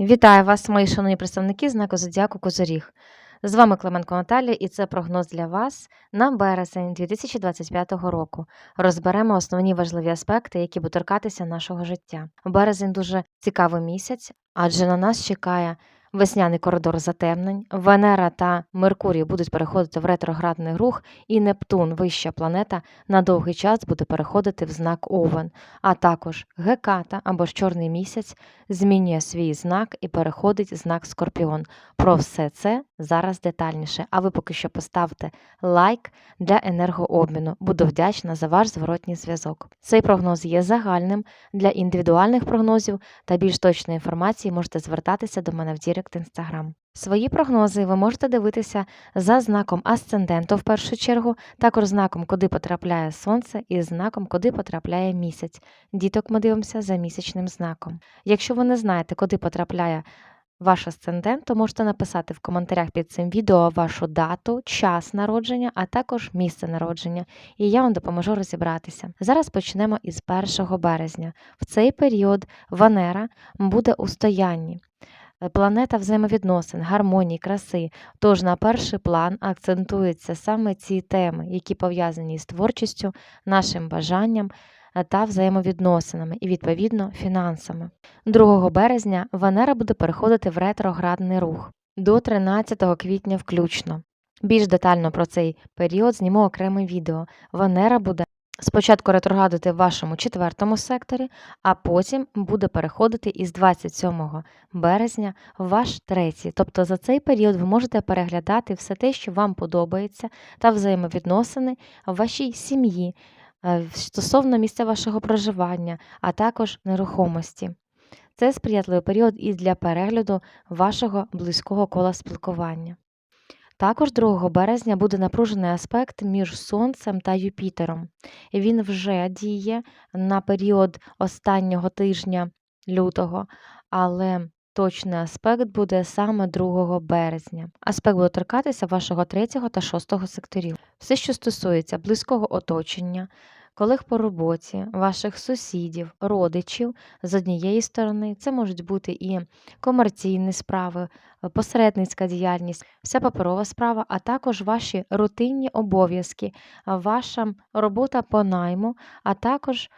Вітаю вас, мої шановні представники знаку Зодіаку Козоріг. З вами Клименко Наталія, і це прогноз для вас на березень 2025 року. Розберемо основні важливі аспекти, які будуть торкатися нашого життя. Березень дуже цікавий місяць, адже на нас чекає весняний коридор затемнень. Венера та Меркурій будуть переходити в ретроградний рух, і Нептун, вища планета, на довгий час буде переходити в знак Овен. А також Геката або ж чорний місяць змінює свій знак і переходить в знак Скорпіон. Про все це зараз детальніше. А ви поки що поставте лайк для енергообміну. Буду вдячна за ваш зворотній зв'язок. Цей прогноз є загальним для індивідуальних прогнозів та більш точної інформації можете звертатися до мене в Дірект Інстаграм. Свої прогнози ви можете дивитися за знаком асценденту в першу чергу, також знаком, куди потрапляє сонце, і знаком, куди потрапляє місяць. Діток ми дивимося за місячним знаком. Якщо ви не знаєте, куди потрапляє ваш асцендент, то можете написати в коментарях під цим відео вашу дату, час народження, а також місце народження, і я вам допоможу розібратися. Зараз почнемо із 1 березня. В цей період Венера буде у стоянні. Е, Планета взаємовідносин, гармонії, краси. Тож на перший план акцентуються саме ці теми, які пов'язані з творчістю, нашим бажанням е, та взаємовідносинами і, відповідно, фінансами. 2 березня Венера буде переходити в ретроградний рух до 13 квітня включно. Більш детально про цей період зніму окреме відео. Венера буде спочатку ретроградити в вашому четвертому секторі, а потім буде переходити із 27 березня в ваш третій. Тобто за цей період ви можете переглядати все те, що вам подобається, та взаємовідносини в вашій сім'ї е, стосовно місця вашого проживання, а також нерухомості. Це сприятливий період і для перегляду вашого близького кола спілкування. Також 2 березня буде напружений аспект між Сонцем та Юпітером. Він вже діє на період останнього тижня лютого, але точний аспект буде саме 2 березня. Аспект буде торкатися вашого 3 та 6 секторів. Все, що стосується близького оточення, колег по роботі, ваших сусідів, родичів з однієї сторони, це можуть бути і комерційні справи, е, посередницька діяльність, вся паперова справа, а також ваші рутинні обов'язки, ваша робота по найму, а також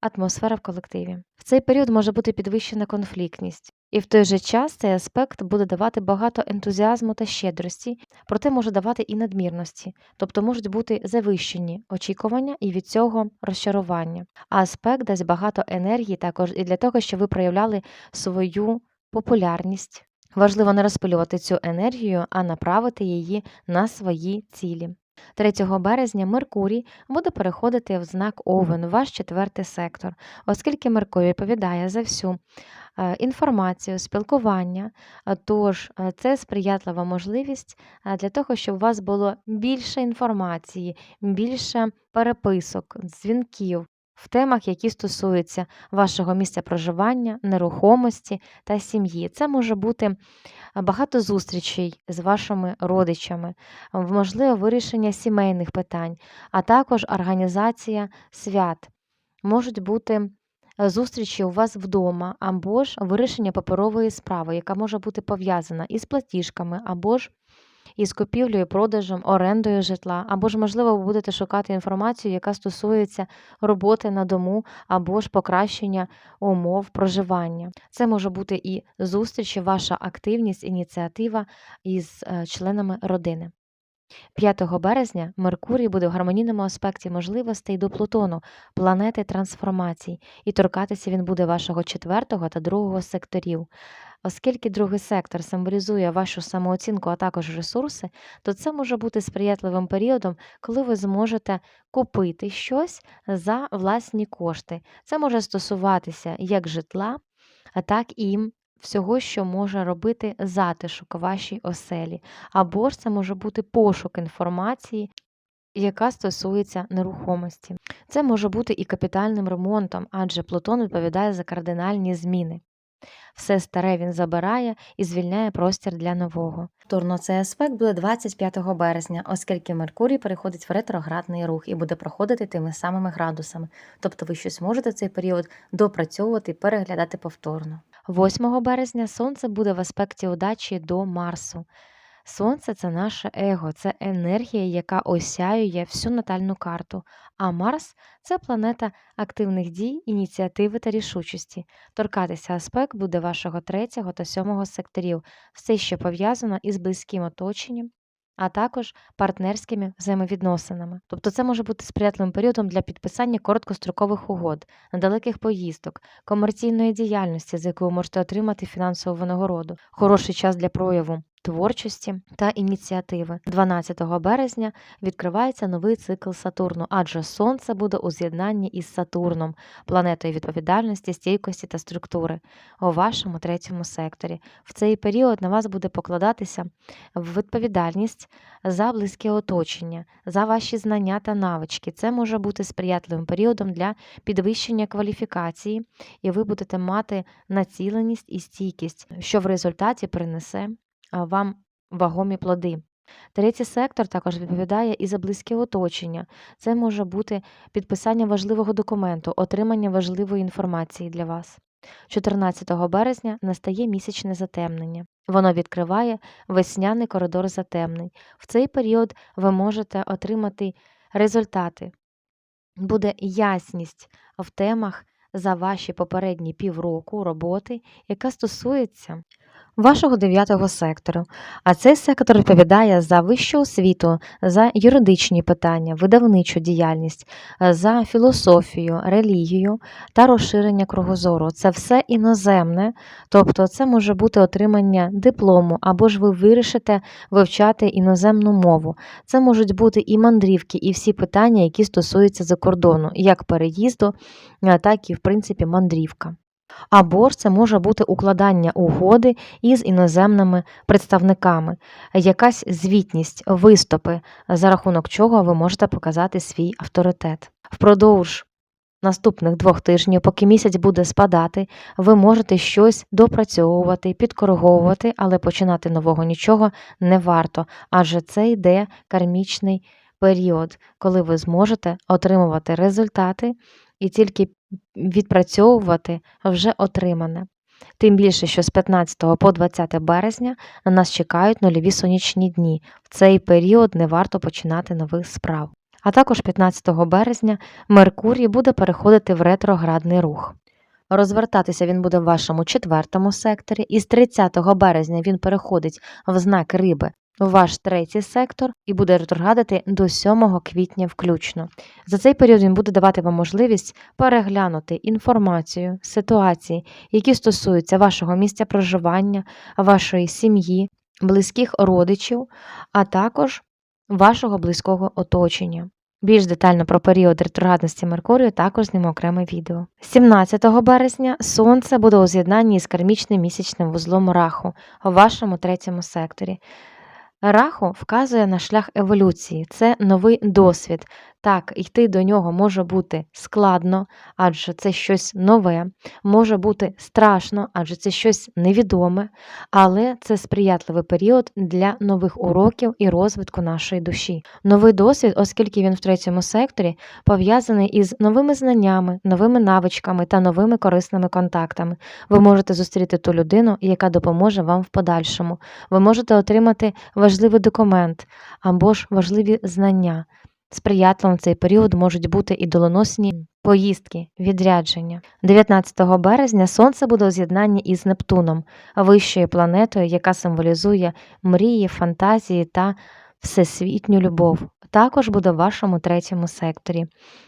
атмосфера в колективі. В цей період може бути підвищена конфліктність. І в той же час цей аспект буде давати багато ентузіазму та щедрості, проте може давати і надмірності, тобто можуть бути завищені очікування і від цього розчарування. А аспект дасть багато енергії також і для того, щоб ви проявляли свою популярність. Важливо не розпилювати цю енергію, а направити її на свої цілі. 3 березня Меркурій буде переходити в знак Овен, ваш четвертий сектор, оскільки Меркурій відповідає за всю е, інформацію, спілкування, е, тож е, це сприятлива можливість для того, щоб у вас було більше інформації, більше переписок, дзвінків в темах, які стосуються вашого місця проживання, нерухомості та сім'ї. Це може бути е, багато зустрічей з вашими родичами, можливо, вирішення сімейних питань, а також організація свят. Можуть бути е, зустрічі у вас вдома, або ж вирішення паперової справи, яка може бути пов'язана із платіжками, або ж із купівлею, продажем, орендою житла, або ж, можливо, ви будете шукати інформацію, яка стосується роботи на дому, або ж покращення умов проживання. Це може бути і зустрічі, ваша активність, ініціатива із е, членами родини. 5 березня Меркурій буде в гармонійному аспекті можливостей до Плутону, планети трансформацій, і торкатися він буде вашого 4 та 2 секторів. Оскільки другий сектор символізує вашу самооцінку, а також ресурси, то це може бути сприятливим періодом, коли ви зможете купити щось за власні кошти. Це може стосуватися як житла, так і всього, що може робити затишок вашій оселі. Або ж це може бути пошук інформації, яка стосується нерухомості. Це може бути і капітальним ремонтом, адже Плутон відповідає за кардинальні зміни. Все старе він забирає і звільняє простір для нового. Турно цей аспект буде 25 березня, оскільки Меркурій переходить в ретроградний рух і буде проходити тими самими градусами. Тобто ви щось можете в цей період допрацьовувати і переглядати повторно. 8 березня Сонце буде в аспекті удачі до Марсу. Сонце це наше его, це енергія, яка осяює всю натальну карту. А Марс це планета активних дій, ініціативи та рішучості. Торкатися аспект буде вашого третього та сьомого секторів, все, що пов'язано із близьким оточенням, а також партнерськими взаємовідносинами. Тобто це може бути сприятливим періодом для підписання короткострокових угод, недалеких поїздок, комерційної діяльності, з ви можете отримати фінансову винагороду, хороший час для прояву творчості та ініціативи. 12 березня відкривається новий цикл Сатурну, адже Сонце буде у з'єднанні із Сатурном, планетою відповідальності, стійкості та структури у вашому третьому секторі. В цей період на вас буде покладатися відповідальність за близьке оточення, за ваші знання та навички. Це може бути сприятливим періодом для підвищення кваліфікації, і ви будете мати націленість і стійкість, що в результаті принесе вам вагомі плоди. Третій сектор також відповідає і за близьке оточення. Це може бути підписання важливого документу, отримання важливої інформації для вас. 14 березня настає місячне затемнення. Воно відкриває весняний коридор затемнень. В цей період ви можете отримати результати. Буде ясність в темах за ваші попередні півроку роботи, яка стосується вашого дев'ятого сектору. А цей сектор відповідає за вищу освіту, за юридичні питання, видавничу діяльність, е, за філософію, релігію та розширення кругозору. Це все іноземне, тобто це може бути отримання диплому, або ж ви вирішите вивчати іноземну мову. Це можуть бути і мандрівки, і всі питання, які стосуються закордону, як переїзду, е, так і, в принципі, мандрівка. Або ж це може бути укладання угоди із іноземними представниками, якась звітність, виступи, за рахунок чого ви можете показати свій авторитет. Впродовж наступних двох тижнів, поки місяць буде спадати, ви можете щось допрацьовувати, підкориговувати, але починати нового нічого не варто, адже це йде кармічний період, коли ви зможете отримувати результати і тільки відпрацьовувати вже отримане. Тим більше, що з 15 по 20 березня на нас чекають нульові сонячні дні. В цей період не варто починати нових справ. А також 15 березня Меркурій буде переходити в ретроградний рух. Розвертатися він буде в вашому четвертому секторі, і з 30 березня він переходить в знак риби ваш третій сектор і буде ретроградити до 7 квітня включно. За цей період він буде давати вам можливість переглянути інформацію, ситуації, які стосуються вашого місця проживання, вашої сім'ї, близьких родичів, а також вашого близького оточення. Більш детально про період ретроградності Меркурію також зніму окреме відео. 17 березня Сонце буде у з'єднанні з кармічним місячним вузлом раху у вашому третьому секторі. Раху вказує на шлях еволюції, це новий досвід. Так, йти до нього може бути складно, адже це щось нове, може бути страшно, адже це щось невідоме, але це сприятливий період для нових уроків і розвитку нашої душі. Новий досвід, оскільки він в третьому секторі пов'язаний із новими знаннями, новими навичками та новими корисними контактами. Ви можете зустріти ту людину, яка допоможе вам в подальшому. Ви можете отримати важливий документ або ж важливі знання. Сприятливим в цей період можуть бути і доленосні поїздки, відрядження. 19 березня Сонце буде у з'єднанні із Нептуном, вищою планетою, яка символізує мрії, фантазії та всесвітню любов. Також буде в вашому третьому секторі.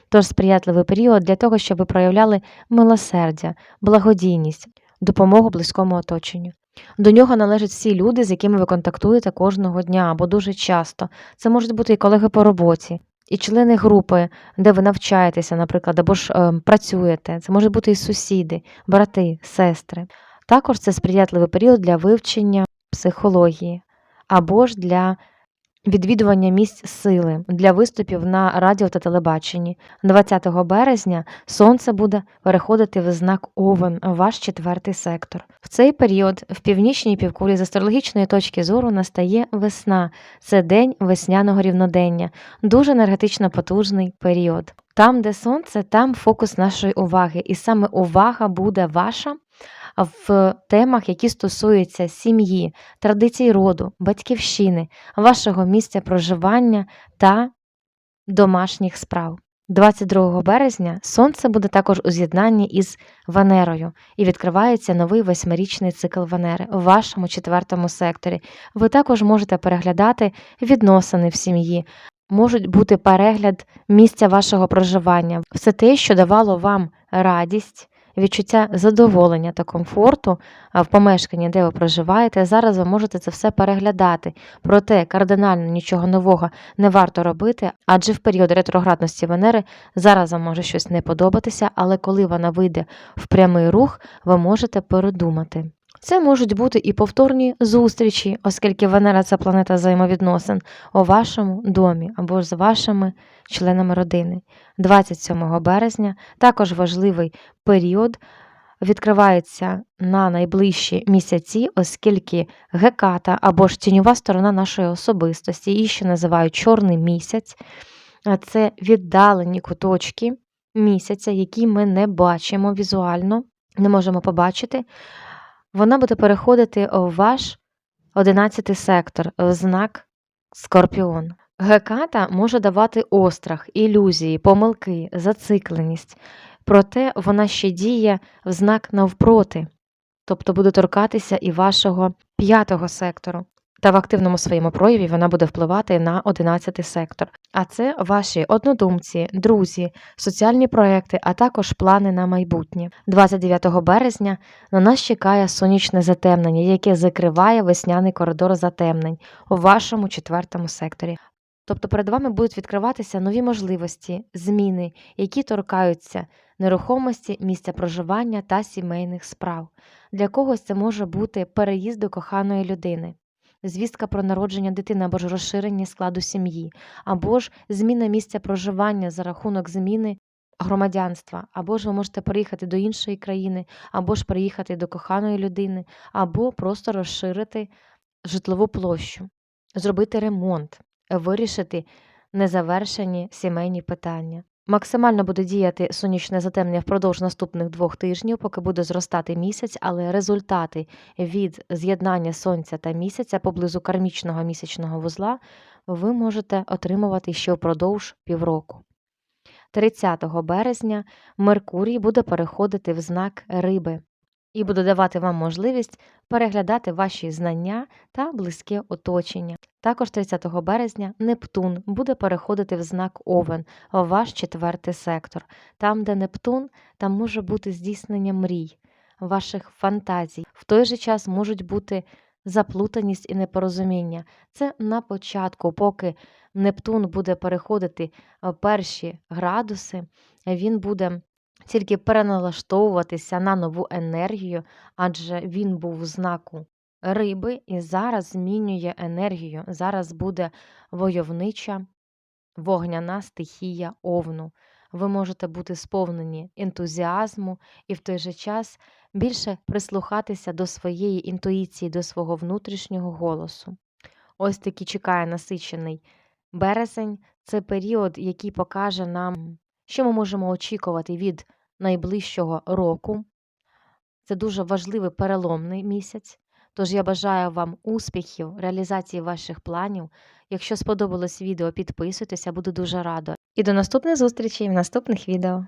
Тож сприятливий період для того, щоб ви проявляли милосердя, благодійність, допомогу близькому оточенню. До нього належать всі люди, з якими ви контактуєте кожного дня або дуже часто. Це можуть бути і колеги по роботі, і члени групи, де ви навчаєтеся, наприклад, або ж е, працюєте. Це можуть бути і сусіди, брати, сестри. Також це сприятливий період для вивчення психології або ж для відвідування місць сили для виступів на радіо та телебаченні. 20 березня сонце буде переходити в знак Овен, ваш четвертий сектор. В цей період в північній півкулі з астрологічної точки зору настає весна. Це день весняного рівнодення, дуже енергетично потужний період. Там, де сонце, там фокус нашої уваги, і саме увага буде ваша в темах, які стосуються сім'ї, традицій роду, батьківщини, вашого місця проживання та домашніх справ. 22 березня Сонце буде також у з'єднанні із Венерою і відкривається новий восьмирічний цикл Венери у вашому четвертому секторі. Ви також можете переглядати відносини в сім'ї, можуть бути перегляд місця вашого проживання, все те, що давало вам радість, відчуття задоволення та комфорту в помешканні, де ви проживаєте. Зараз ви можете це все переглядати. Проте кардинально нічого нового не варто робити, адже в період ретроградності Венери зараз вам може щось не подобатися, але коли вона вийде в прямий рух, ви можете передумати. Це можуть бути і повторні зустрічі, оскільки Венера це планета взаємовідносин у вашому домі або з вашими членами родини. 27 березня також важливий період відкривається на найближчі місяці, оскільки геката або ж тіньова сторона нашої особистості, її ще називають чорний місяць. Це віддалені куточки місяця, які ми не бачимо візуально, не можемо побачити. Вона буде переходити в ваш 11 сектор, в знак Скорпіон. Геката може давати острах, ілюзії, помилки, зацикленість, проте вона ще діє в знак навпроти, тобто буде торкатися і вашого п'ятого сектору. Та в активному своєму прояві вона буде впливати на 11 сектор. А це ваші однодумці, друзі, соціальні проекти, а також плани на майбутнє. 29 березня на нас чекає сонячне затемнення, яке закриває весняний коридор затемнень у вашому четвертому секторі. Тобто перед вами будуть відкриватися нові можливості, зміни, які торкаються нерухомості, місця проживання та сімейних справ. Для когось це може бути переїзд до коханої людини звістка про народження дитини або ж розширення складу сім'ї, або ж зміна місця проживання за рахунок зміни громадянства, або ж ви можете переїхати до іншої країни, або ж приїхати до коханої людини, або просто розширити житлову площу, зробити ремонт, вирішити незавершені сімейні питання. Максимально буде діяти сонячне затемнення впродовж наступних двох тижнів, поки буде зростати місяць, але результати від з'єднання сонця та місяця поблизу кармічного місячного вузла ви можете отримувати ще впродовж півроку. 30 березня Меркурій буде переходити в знак риби і буде давати вам можливість переглядати ваші знання та близьке оточення. Також 30 березня Нептун буде переходити в знак Овен, в ваш четвертий сектор. Там, де Нептун, там може бути здійснення мрій, ваших фантазій. В той же час можуть бути заплутаність і непорозуміння. Це на початку, поки Нептун буде переходити в перші градуси, він буде тільки переналаштовуватися на нову енергію, адже він був в знаку риби і зараз змінює енергію. Зараз буде войовнича вогняна стихія овну. Ви можете бути сповнені ентузіазму і в той же час більше прислухатися до своєї інтуїції, до свого внутрішнього голосу. Ось такий чекає насичений березень. Це період, який покаже нам, що ми можемо очікувати від найближчого року. Це дуже важливий переломний місяць. Тож я бажаю вам успіхів, реалізації ваших планів. Якщо сподобалось відео, підписуйтесь, я буду дуже рада. І до наступних зустрічей в наступних відео.